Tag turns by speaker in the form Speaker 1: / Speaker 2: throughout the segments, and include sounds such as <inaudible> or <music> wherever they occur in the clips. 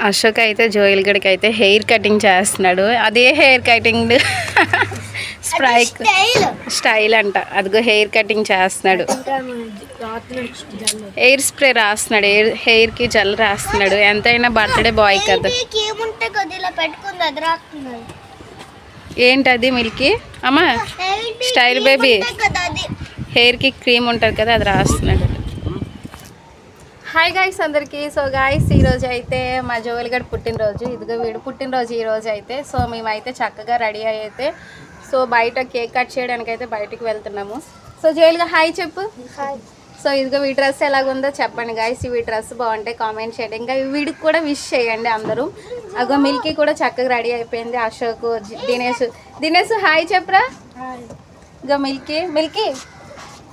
Speaker 1: అశోక్ అయితే జోయిల్ గడికి అయితే హెయిర్ కటింగ్ చేస్తున్నాడు. అదే hair cutting spray
Speaker 2: style
Speaker 1: style అంట. అదిగో హెయిర్ కటింగ్ చేస్తున్నాడు. హెయిర్ స్ప్రే రాస్తున్నాడు. హెయిర్ హెయిర్కి జల్ రాస్తున్నాడు. ఎంతైనా బర్త్డే బాయ్ కదా. ఏంటది మిల్కీ? అమ్మా baby.
Speaker 2: కదా అది.
Speaker 1: హెయిర్కి క్రీమ్ ఉంటుంది కదా అది రాస్తున్నాడు. హాయ్ గాయస్ అందరికీ. సో గాయస్ ఈరోజు అయితే మా జోవెల్ గడ్ పుట్టినరోజు. ఇదిగో వీడు పుట్టినరోజు ఈరోజు అయితే. సో మేమైతే చక్కగా రెడీ అయితే సో బయట కేక్ కట్ చేయడానికి అయితే బయటికి వెళ్తున్నాము. సో జోయల్గా హాయ్ చెప్పు. సో ఇదిగో ఈ డ్రెస్ ఎలాగుందో చెప్పండి గాయస్ ఈ డ్రెస్ బాగుంటే కామెంట్ చేయండి. ఇంకా వీడికి కూడా విష్ చేయండి అందరూ. అగో మిల్కీ కూడా చక్కగా రెడీ అయిపోయింది. అశోక్ దినేష్ దినేష్ హాయ్ చెప్పరా. ఇగో Milky Milky.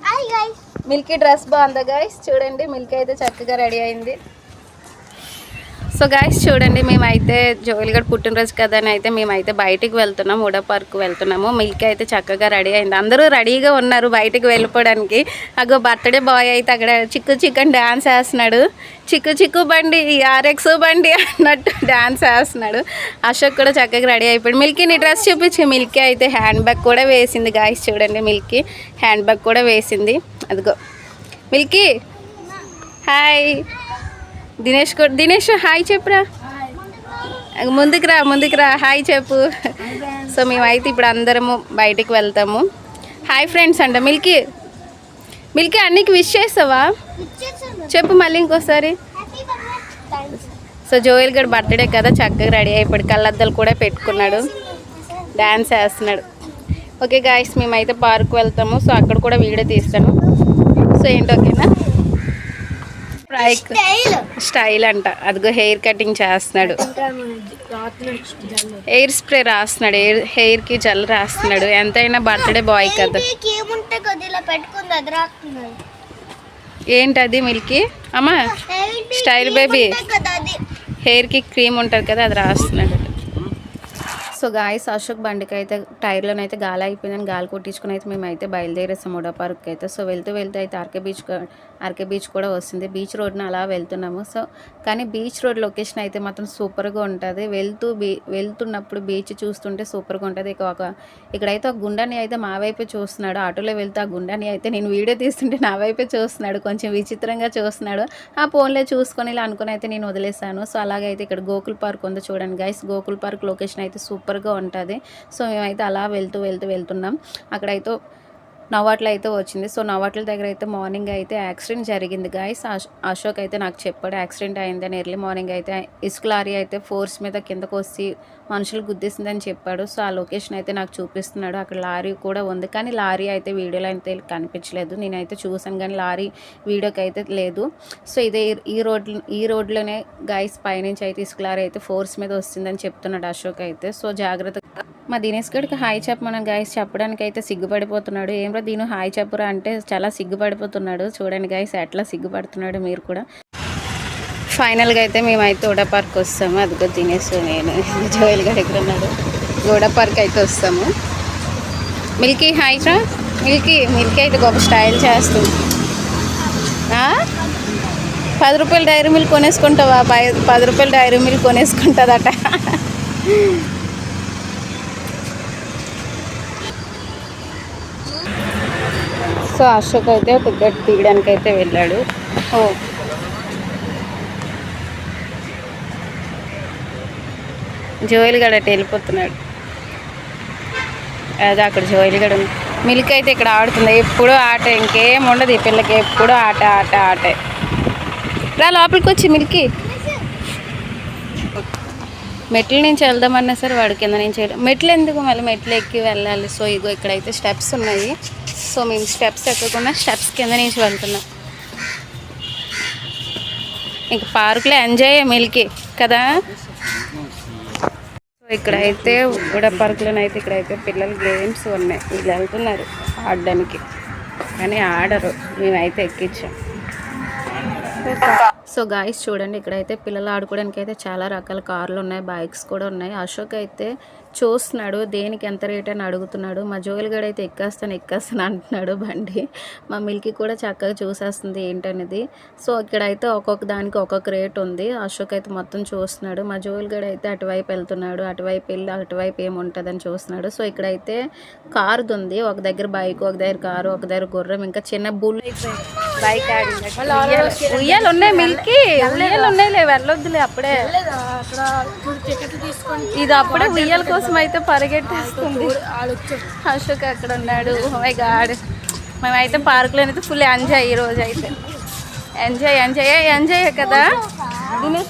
Speaker 2: Hi
Speaker 1: Milky dress బాగుందా గాయస్ చూడండి మిల్కీ అయితే చక్కగా రెడీ అయింది. సో గాయస్ చూడండి మేమైతే జోయిల్ పుట్టినరోజు కదా అని అయితే మేమైతే బయటికి వెళ్తున్నాం ఉడా పార్క్ వెళ్తున్నాము. మిల్కీ అయితే చక్కగా రెడీ అయింది. అందరూ రెడీగా ఉన్నారు బయటికి వెళ్ళిపోవడానికి. అగో బర్త్డే బాయ్ అయితే అక్కడ చిక్కు చికెన్ డ్యాన్స్ వేస్తున్నాడు. చిక్కు చిక్కు బండి ఆర్ఎక్స్ బండి అన్నట్టు డ్యాన్స్ వేస్తున్నాడు. అశోక్ కూడా చక్కగా రెడీ అయిపోయాడు. మిల్కీ నీ డ్రెస్ చూపించి. మిల్కీ అయితే హ్యాండ్ బ్యాగ్ కూడా వేసింది గాయస్ చూడండి మిల్కీ. హ్యాండ్ బ్యాగ్ కూడా వేసింది. అదిగో. Milky hi. దినేష్ కూడా దినేష్ హాయ్ చెప్పురా. ముందుకు రా ముందుకు రా. హాయ్ చెప్పు. సో మేమైతే ఇప్పుడు అందరము బయటికి వెళ్తాము. హాయ్ ఫ్రెండ్స్ అంట. మిల్కీ మిల్కీ అన్నికి విష్ చేస్తావా? చెప్పు మళ్ళీ ఇంకోసారి. సో జోయల్ గడ్ బర్త్డే కదా చక్కగా రెడీ అయిపోయాడు. కళ్ళద్దాలు కూడా పెట్టుకున్నాడు. డ్యాన్స్ వేస్తున్నాడు ఓకే గాయస్ మేమైతే పార్క్ వెళ్తాము. సో అక్కడ కూడా వీడియో తీస్తాను. సో ఏంటి ఓకేనా
Speaker 2: స్టైల్
Speaker 1: స్టైల్ అంట. అదిగో హెయిర్ కటింగ్ చేస్తున్నాడు. హెయిర్ స్ప్రే రాస్తున్నాడు. హెయిర్ హెయిర్కి జల్ రాస్తున్నాడు. ఎంతైనా బర్త్డే బాయ్ కదా. ఏంటది మిల్కీ అమ్మా baby.
Speaker 2: కదా అది.
Speaker 1: హెయిర్కి క్రీమ్ ఉంటుంది కదా అది రాస్తున్నాడు. సో గాయస్ అశోక్ బండికి అయితే టైర్లోనైతే గాలి అయిపోయిందని గాలి కొట్టించుకుని అయితే మేమైతే బయలుదేరేసాం ఉడా పార్క్ అయితే సో వెళ్తూ వెళ్తూ అయితే ఆర్కే బీచ్ ఆర్కే బీచ్ కూడా వస్తుంది. బీచ్ రోడ్ని అలా వెళ్తున్నాము. సో కానీ బీచ్ రోడ్ లొకేషన్ అయితే మాత్రం సూపర్గా ఉంటుంది. వెళ్తూ బీ వెళ్తున్నప్పుడు బీచ్ చూస్తుంటే సూపర్గా ఉంటుంది. ఇక ఒక ఇక్కడైతే ఒక గుండాని అయితే మా వైపే చూస్తున్నాడు. ఆటోలో వెళ్తే ఆ గుండాని అయితే నేను వీడియో తీస్తుంటే నా వైపే చూస్తున్నాడు. కొంచెం విచిత్రంగా చూస్తున్నాడు. ఆ ఫోన్లో చూసుకొని ఇలా అనుకుని అయితే నేను వదిలేసాను. సో అలాగైతే ఇక్కడ గోకుల్ పార్క్ ఉందో చూడండి గైస్ గోకుల్ పార్క్ లొకేషన్ అయితే సూపర్ సూపర్గా ఉంటుంది. సో మేమైతే అలా వెళ్తూ వెళ్తూ వెళ్తున్నాం. అక్కడైతే నవాట్ల అయితే వచ్చింది. సో నవాట్ల దగ్గర అయితే మార్నింగ్ అయితే యాక్సిడెంట్ జరిగింది గాయస్. అశోక్ అయితే నాకు చెప్పాడు యాక్సిడెంట్ అయిందని ఎర్లీ మార్నింగ్ అయితే ఇసుక లారీ అయితే ఫోర్స్ మీద కిందకు వచ్చి మనుషులు గుద్దేసిందని చెప్పాడు. సో ఆ లొకేషన్ అయితే నాకు చూపిస్తున్నాడు. అక్కడ లారీ కూడా ఉంది. కానీ లారీ అయితే వీడియోలో అయితే కనిపించలేదు. నేనైతే చూసాను కానీ లారీ వీడియోకి అయితే లేదు. సో ఇదే ఈ- రోడ్ ఈ రోడ్లోనే గాయస్ పైనుంచి అయితే ఇసుక లారీ అయితే ఫోర్స్ మీద వస్తుందని చెప్తున్నాడు అశోక్ అయితే. సో జాగ్రత్త మా దినేష్ గడికి హాయ్ చెప్పమని గాయస్. చెప్పడానికి అయితే సిగ్గుపడిపోతున్నాడు. ఏం కూడా దీని హాయ్ చెప్పురా అంటే చాలా సిగ్గుపడిపోతున్నాడు. చూడండి గాయస్ ఎట్లా సిగ్గుపడుతున్నాడు మీరు కూడా. ఫైనల్గా అయితే మేమైతే ఉడా పార్క్ వస్తాము. అదిగో తినేసు నేను జోయల్ గడి ఉన్నాడు గోడా పార్క్ అయితే వస్తాము. మిల్కీ హాయ్ రా. మిల్కీ మిల్కీ అయితే గొప్ప స్టైల్ చేస్తుంది. పది రూపాయలు డైరీ మిల్క్ కొనేసుకుంటావా? పై- పది రూపాయలు డైరీ మిల్క్ కొనేసుకుంటుందట. సో అశోక్ అయితే టికెట్ తీయడానికి అయితే వెళ్ళాడు. ఓ. జోయిల్ గడ అటు వెళ్ళిపోతున్నాడు. అదే అక్కడ జోయిల్ గడ ఉంది. మిల్క్ అయితే ఇక్కడ ఆడుతుంది. ఎప్పుడు ఆట ఇంకేం ఉండదు ఈ పిల్లకి. ఎప్పుడు ఆట ఆట ఆటే. రా లోపలికి వచ్చి మిల్క్. మెట్ల నుంచి వెళ్దామన్నా సరే వాడు కింద నుంచి మెట్లు ఎందుకు మళ్ళీ మెట్లు ఎక్కి వెళ్ళాలి? సో ఇగో ఇక్కడైతే స్టెప్స్ ఉన్నాయి. సో మేము స్టెప్స్ ఎక్కకుండా స్టెప్స్ కింద నుంచి వెళ్తున్నాం. ఇంక పార్కులో ఎంజాయ్ మిల్కి కదా? సో ఇక్కడైతే ఉడ పార్కులోనైతే ఇక్కడైతే పిల్లల గేమ్స్ ఉన్నాయి. వీళ్ళు వెళ్తున్నారు ఆడడానికి. కానీ ఆడరు. మేమైతే ఎక్కించాం సో గాయస్ చూడండి ఇక్కడైతే పిల్లలు ఆడుకోవడానికి అయితే చాలా రకాల కార్లు ఉన్నాయి బైక్స్ కూడా ఉన్నాయి. అశోక్ అయితే చూస్తున్నాడు దేనికి ఎంత రేట్ అని అడుగుతున్నాడు. మా జోయల్ గడ్ అయితే ఎక్కేస్తాను ఎక్కేస్తాను అంటున్నాడు బండి. మా మిల్కీ కూడా చక్కగా చూసేస్తుంది ఏంటనేది. సో ఇక్కడైతే ఒక్కొక్క దానికి ఒక్కొక్క రేట్ ఉంది. అశోక్ అయితే మొత్తం చూస్తున్నాడు. మా జోయల్ గడ్ అయితే అటువైపు వెళ్తున్నాడు అటువైపు వెళ్ళి అటువైపు ఏముంటుందని చూస్తున్నాడు. సో ఇక్కడైతే కారుది ఉంది ఒక దగ్గర బైక్ ఒక దగ్గర కారు ఒక దగ్గర గుర్రం ఇంకా చిన్న బుల్ బైక్. ఉయ్యాలు ఉన్నాయి మిల్కీ ఉయ్యాలు ఉన్నాయిలే వెళ్ళొద్దులే అప్పుడే. ఇది అప్పుడే ఉయ్యాల కోసం అయితే పరిగెట్టేస్తుంది. అశోక్ అక్కడ ఉన్నాడు? మై గాడ్ మేమైతే పార్కులో అయితే ఫుల్ ఎంజాయ్ ఈ రోజు అయితే. ఎంజాయ్ ఎంజాయ్ ఎంజాయ్ కదా?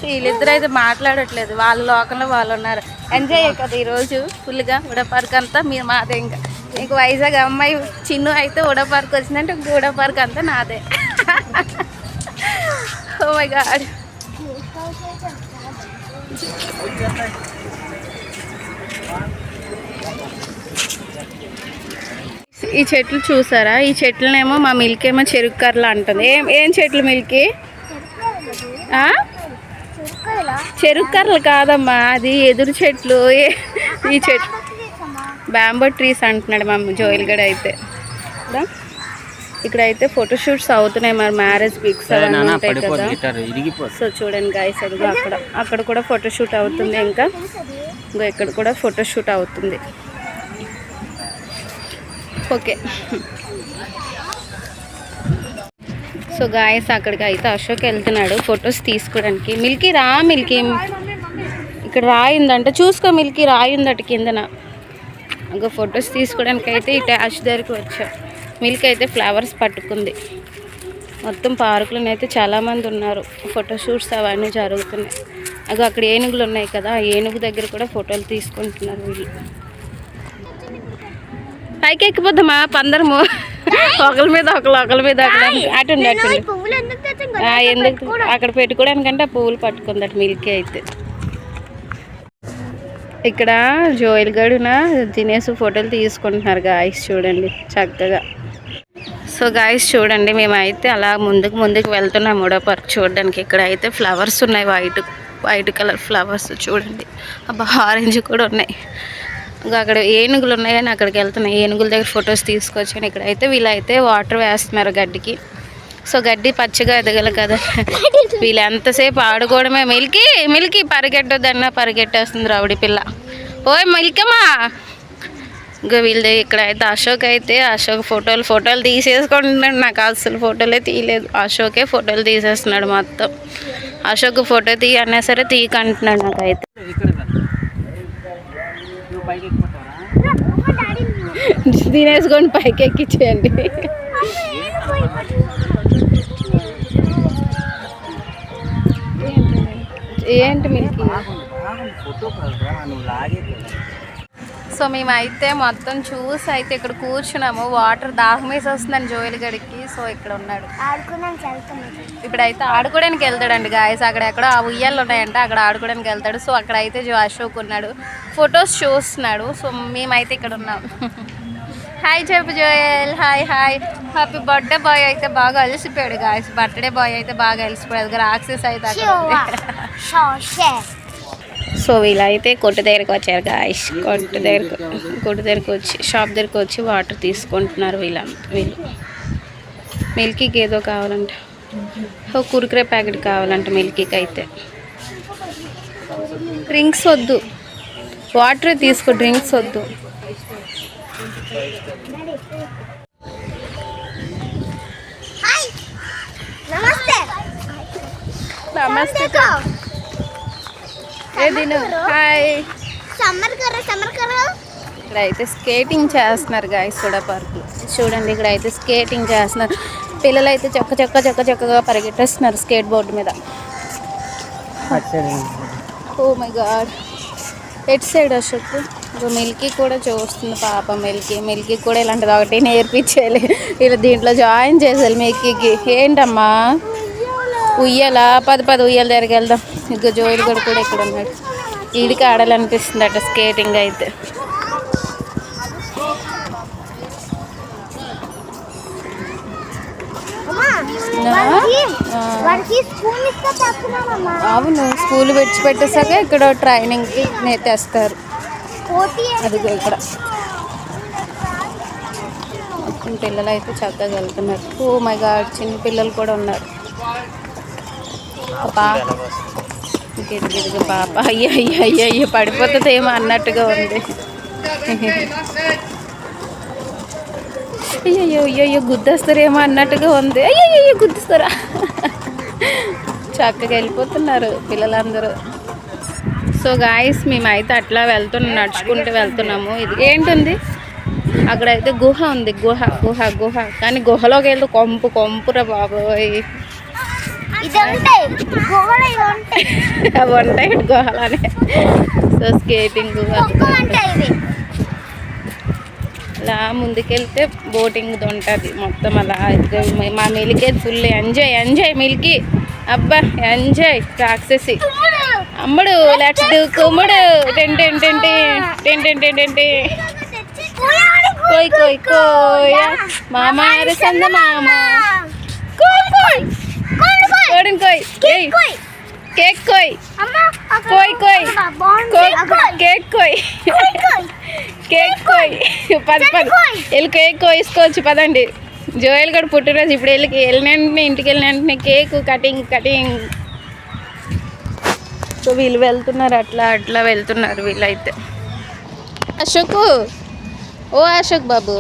Speaker 1: వీళ్ళిద్దరు అయితే మాట్లాడట్లేదు. వాళ్ళ లోకంలో వాళ్ళు ఉన్నారు. ఎంజాయ్ కదా ఈరోజు ఫుల్గా ఉడ పార్క్ అంతా మీరు మాదే ఇంకా. మీకు వైజాగ్ అమ్మాయి చిన్ను అయితే ఉడ పార్క్ వచ్చిందంటే ఉడ పార్క్ అంతా నాదే. <laughs> ఓ మై గాడ్ ఈ చెట్లు చూసారా? ఈ చెట్లనేమో మా మిల్క్ ఏమో చెరుకు కర్రలు అంటుంది. ఏం ఏం చెట్లు మిల్కీ? చెరుకు కర్రలు కాదమ్మా అది ఎదురు చెట్లు. ఏ- ఈ చెట్లు బ్యాంబో ట్రీస్ అంటున్నాడు మా జోయిల్ గడ అయితే. దా. ఇక్కడైతే ఫోటోషూట్స్ అవుతున్నాయి మరి మ్యారేజ్ పిక్స్ ఉంటాయి కదా. సో చూడండి గాయస్ అదిగో అక్కడ అక్కడ కూడా ఫోటోషూట్ అవుతుంది ఇంకా. ఇంకో ఇక్కడ కూడా ఫోటోషూట్ అవుతుంది. ఓకే. సో గాయస్ అక్కడికి అయితే అశోక్ వెళ్తున్నాడు ఫొటోస్ తీసుకోవడానికి. మిల్కీ రా మిల్కీ. ఇక్కడ రాయిందంట చూసుకో మిల్కీ రాయిందట కిందన. ఇంకా ఫొటోస్ తీసుకోవడానికి అయితే ఈ ట్యాష్ దగ్గరికి వచ్చా. మిల్క్ అయితే ఫ్లవర్స్ పట్టుకుంది. మొత్తం పార్కులో అయితే చాలామంది ఉన్నారు. ఫోటోషూట్స్ అవన్నీ జరుగుతున్నాయి. అగో అక్కడ ఏనుగులు ఉన్నాయి కదా ఆ ఏనుగు దగ్గర కూడా ఫోటోలు తీసుకుంటున్నారు వీళ్ళు. పైకి ఎక్కిపోద్దామా పందరము. ఒకరి మీద ఒకరు ఒకరి మీద ఒకరు ఆ, ఎందుకు? అక్కడ పెట్టుకోవడానికంటే ఆ పువ్వులు పట్టుకుందట మిల్కీ అయితే. ఇక్కడ జోయల్ గడున తినేసి ఫోటోలు తీసుకుంటున్నారు గాయస్ చూడండి చక్కగా. సో గాయస్ చూడండి మేమైతే అలా ముందుకు ముందుకు వెళ్తున్నాం మూడో పార్క్ చూడడానికి. ఇక్కడ అయితే ఫ్లవర్స్ ఉన్నాయి వైట్ వైట్ కలర్ ఫ్లవర్స్ చూడండి. అబ్బా ఆరెంజ్ కూడా ఉన్నాయి. ఇంకా అక్కడ ఏనుగులు ఉన్నాయని అక్కడికి వెళ్తున్నాయి ఏనుగుల దగ్గర ఫొటోస్ తీసుకొచ్చాను. ఇక్కడ అయితే వీళ్ళైతే వాటర్ వేస్తున్నారు గడ్డికి. సో గడ్డి పచ్చగా ఎదగల కదా. వీళ్ళు ఎంతసేపు ఆడుకోవడమే. మిల్కి మిల్కి పరిగెట్టొద్దన్నా పరిగెట్టేస్తుంది రౌడి పిల్ల. ఓయ్ మిల్కమ్మా! ఇంకా వీళ్ళది ఇక్కడ అయితే అశోక్ అయితే అశోక్ ఫోటోలు ఫోటోలు తీసేసుకుంటున్నాడు. నాకు అసలు ఫోటోలే తీయలేదు. అశోకే ఫోటోలు తీసేస్తున్నాడు మొత్తం. అశోక్ ఫోటో తీ అన్నా సరే తీయకంటున్నాడు నాకైతే. తినేసుకొని పైకి ఎక్కించేయండి ఏంటి మీకు
Speaker 3: బాగుంది బాగుంది ఫోటో కాదురా నువ్వు లాగేది
Speaker 1: సో మేమైతే మొత్తం చూసి అయితే ఇక్కడ కూర్చున్నాము. వాటర్ దాహం వేసి వస్తుందని జోయల్ గడికి. సో ఇక్కడ ఉన్నాడు. ఇప్పుడైతే ఆడుకోవడానికి వెళ్తాడండి గాయస్. అక్కడ ఎక్కడ ఆ ఉయ్యాలు ఉన్నాయంట అక్కడ ఆడుకోవడానికి వెళ్తాడు. సో అక్కడ అయితే జో అశోక్ ఉన్నాడు. ఫొటోస్ చూస్తున్నాడు. సో మేమైతే ఇక్కడ ఉన్నాం. హాయ్ చెప్పు Joel. Hi hi happy birthday boy అయితే బాగా అలసిపోయాడు గాయస్. బర్త్డే బాయ్ అయితే బాగా అలసిపోయాడు. దగ్గర యాక్సెస్ అయితే సో వీళ్ళైతే కొట్టు దగ్గరికి వచ్చారు గాయస్ కొట్టు దగ్గరకు కొట్టు దగ్గరకు వచ్చి షాప్ దగ్గరకు వచ్చి వాటర్ తీసుకుంటున్నారు వీళ్ళంతా వీళ్ళు. మిల్కీకి ఏదో కావాలంట. ఓ కురుకురే ప్యాకెట్ కావాలంట మిల్కీకి అయితే. డ్రింక్స్ వద్దు. వాటరే తీసుకో డ్రింక్స్ వద్దు.
Speaker 2: నమస్తే.
Speaker 1: నమస్తే హాయ్.
Speaker 2: సమ్మర్ కర్ర సమ్మర్ కర్ర
Speaker 1: ఇక్కడ అయితే స్కేటింగ్ చేస్తున్నారు గాయస్ కూడా పార్క్ చూడండి ఇక్కడ అయితే స్కేటింగ్ చేస్తున్నారు. పిల్లలు అయితే చక్క చక్క చక్క చక్కగా పరిగెట్టేస్తున్నారు స్కేట్ బోర్డు మీద. ఓ my god at side Ashok? ఇక మిల్కీ కూడా చూస్తుంది పాప మిల్కీ. మిల్కీ కూడా ఇలాంటిది ఒకటి నేర్పించేయాలి. ఇలా దీంట్లో జాయిన్ చేసేయాలి మిల్కీకి. ఏంటమ్మా? ఉయ్యాలా? పది పది ఉయ్యాల దగ్గరికి వెళ్దాం. ఇక జోయిల్ కూడా కూడా ఇక్కడ ఉన్నాడు. వీడికి ఆడాలనిపిస్తుంది అట స్కేటింగ్ అయితే. అవును స్కూల్ విడిచిపెట్టేసాక ఇక్కడ ట్రైనింగ్కి నే- తెస్తారు.
Speaker 2: కోటి
Speaker 1: అదిగో ఇక్కడ. మొత్తం పిల్లలు అయితే చక్కగా వెళ్తున్నారు. ఓ మై గాడ్ చిన్న పిల్లలు కూడా ఉన్నారు. గిరిగిరిగ పాప. అయ్యో అయ్యో అయ్యో అయ్యో పడిపోతుందేమో అన్నట్టుగా ఉంది. అయ్యో అయ్యో అయ్యో గుద్దేస్తారేమో అన్నట్టుగా ఉంది. అయ్యో అయ్యో గుద్దిస్తారా? చక్కగా వెళ్ళిపోతున్నారు పిల్లలందరూ. సో గాయస్ మేమైతే అట్లా వెళ్తున్నాం నడుచుకుంటూ వెళ్తున్నాము. ఇది ఏంటుంది? అక్కడైతే గుహ ఉంది. గుహ గుహ గుహ. కానీ గుహలోకి వెళ్తే కొంపు కొంపురా బాబోయ్. అవి ఉంటాయి గుహలనే. సో స్కేటింగ్ అలా ముందుకెళ్తే బోటింగ్ది ఉంటుంది మొత్తం అలా. మా మిల్కేది ఫుల్ ఎంజాయ్ ఎంజాయ్ మిల్కీ. అబ్బా ఎంజాయ్ రాక్షసి. అమ్ముడు లెట్స్ డూ కుమ్ముడు. టెన్ టెన్ టెన్ టెన్ కోయ్ కోయ్ కోయ. మామ సంద మామ. కోయ్ కోయ్. కోడిని కోయ్. కేక్ కోయ్. కోయ్. కోయ్ కేక్ కోయ్. కేక్ కోయ్. పది పది. వెళ్ళి కేక్ కోసుకోవచ్చు పదండి. జోయల్ గడు పుట్టినరోజు ఇప్పుడు వెళ్ళి వెళ్ళిన వెంటనే ఇంటికి వెళ్ళిన వెంటనే కేక్ కటింగ్ కటింగ్. సో వీళ్ళు వెళ్తున్నారు అట్లా అట్లా వెళ్తున్నారు వీళ్ళైతే. అశోక్ ఓ అశోక్ బాబు.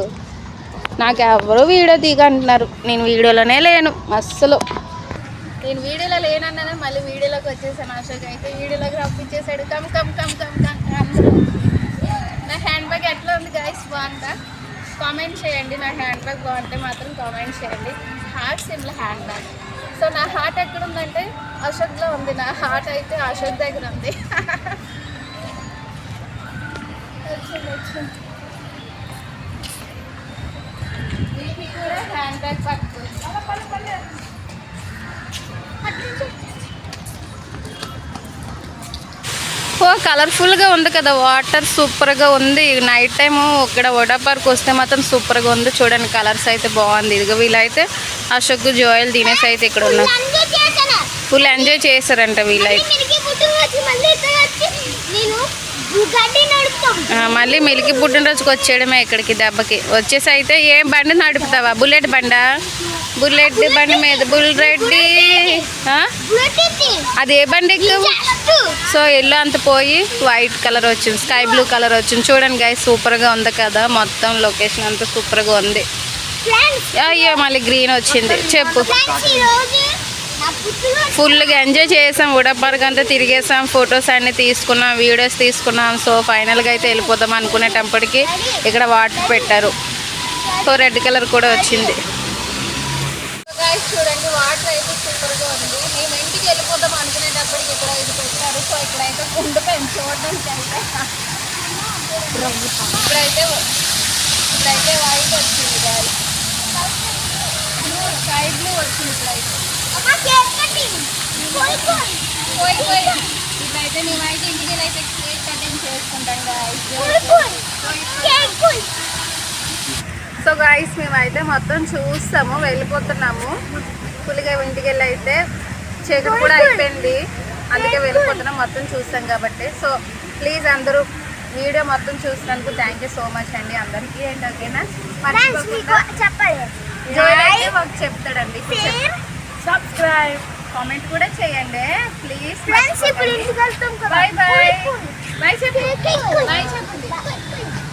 Speaker 1: నాకు ఎవరు వీడియో దిగంటున్నారు నేను వీడియోలోనే లేను అస్సలు. నేను వీడియోలో లేనన్నదే మళ్ళీ వీడియోలోకి వచ్చేసాను అశోక్ అయితే వీడియోలోకి రప్పించేసాడు come come come come come come. నా హ్యాండ్ బ్యాగ్ ఎట్లా ఉంది గైస్ బాగుందా? కామెంట్ చేయండి. నా హ్యాండ్ బ్యాగ్ బాగుంటే మాత్రం కామెంట్ చేయండి. హార్ట్ సిమ్ల హ్యాండ్ బ్యాగ్. సో నా హార్ట్ ఎక్కడ ఉందంటే అశోక్లో ఉంది. నా హార్ట్ అయితే అశోక్ దగ్గర ఉంది. <laughs> కూడా హ్యాండ్ బ్యాగ్ పట్టుకోవచ్చు. ఓ కలర్ఫుల్గా ఉంది కదా వాటర్ సూపర్గా ఉంది. నైట్ టైం ఇక్కడ వడా పార్క్ వస్తే మాత్రం సూపర్గా ఉంది. చూడండి కలర్స్ అయితే బాగుంది. ఇదిగో వీళ్ళైతే అశోక్ జోయల్ దినేష్ అయితే ఇక్కడ ఉన్నారు. ఫుల్ ఎంజాయ్ చేశారంట వీళ్ళైతే.
Speaker 2: మళ్ళీ
Speaker 1: మిలికి పుట్టినరోజుకి వచ్చేయడమే ఇక్కడికి దెబ్బకి. వచ్చేసి అయితే ఏం బండి నడుపుతావా? బుల్లెట్ బండా? బుల్లెట్ బండి మీద బుల్ రెడ్డి అది ఏ బండి ఎక్కువ సో ఎల్లో అంత పోయి వైట్ కలర్ వచ్చింది స్కై బ్లూ కలర్ వచ్చింది. చూడండి గాయ సూపర్గా ఉంది కదా మొత్తం లొకేషన్ అంతా సూపర్గా ఉంది. అయ్యో మళ్ళీ గ్రీన్ వచ్చింది. చెప్పు. ఫుల్గా ఎంజాయ్ చేసాం ఉడపరకు అంతా తిరిగేసాం ఫొటోస్ అన్ని తీసుకున్నాం వీడియోస్ తీసుకున్నాం. సో ఫైనల్గా అయితే వెళ్ళిపోతాం అనుకునేటప్పటికి ఇక్కడ వాటర్ పెట్టారు. సో రెడ్ కలర్ కూడా వచ్చింది. చూడండి వాటర్ అయితే సూపర్గా ఉంది. మేము ఇంటికి వెళ్ళిపోతాం అనుకునేటప్పటికి ఇక్కడ ఇది పెట్టారు. సో ఇక్కడైతే కుండ పెంచి చూడడానికి అయితే ఇప్పుడైతే ఇప్పుడైతే వైట్ వచ్చింది గాలి స్కై బ్లూ వచ్చింది ఇప్పుడైతే.
Speaker 2: అమ్మ కేక్ కటింగ్ కోయ్ కోయ్
Speaker 1: పోయి పోయి. ఇప్పుడైతే మేమైతే ఇంటికి అయితే కేక్ కటింగ్ చేసుకుంటాం గాయస్ సో గాయస్ మేమైతే మొత్తం చూస్తాము వెళ్ళిపోతున్నాము. పులిగా ఇంటికి వెళ్ళి అయితే చీకటి కూడా. అయిపోయింది. అందుకే వెళ్ళిపోతున్నాం మొత్తం చూస్తాం కాబట్టి. సో ప్లీజ్ అందరూ వీడియో మొత్తం చూసినందుకు థ్యాంక్ యూ సో మచ్ అండి అందరికీ. ఏంటి ఓకేనా
Speaker 2: ఫ్రెండ్స్ మీకు
Speaker 1: చెప్తాడండి. సబ్స్క్రైబ్ కామెంట్ కూడా చేయండి. Please bye bye. బాయ్ చెప్పండి బాయ్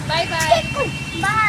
Speaker 1: బాయ్
Speaker 2: బాయ్ బాయ్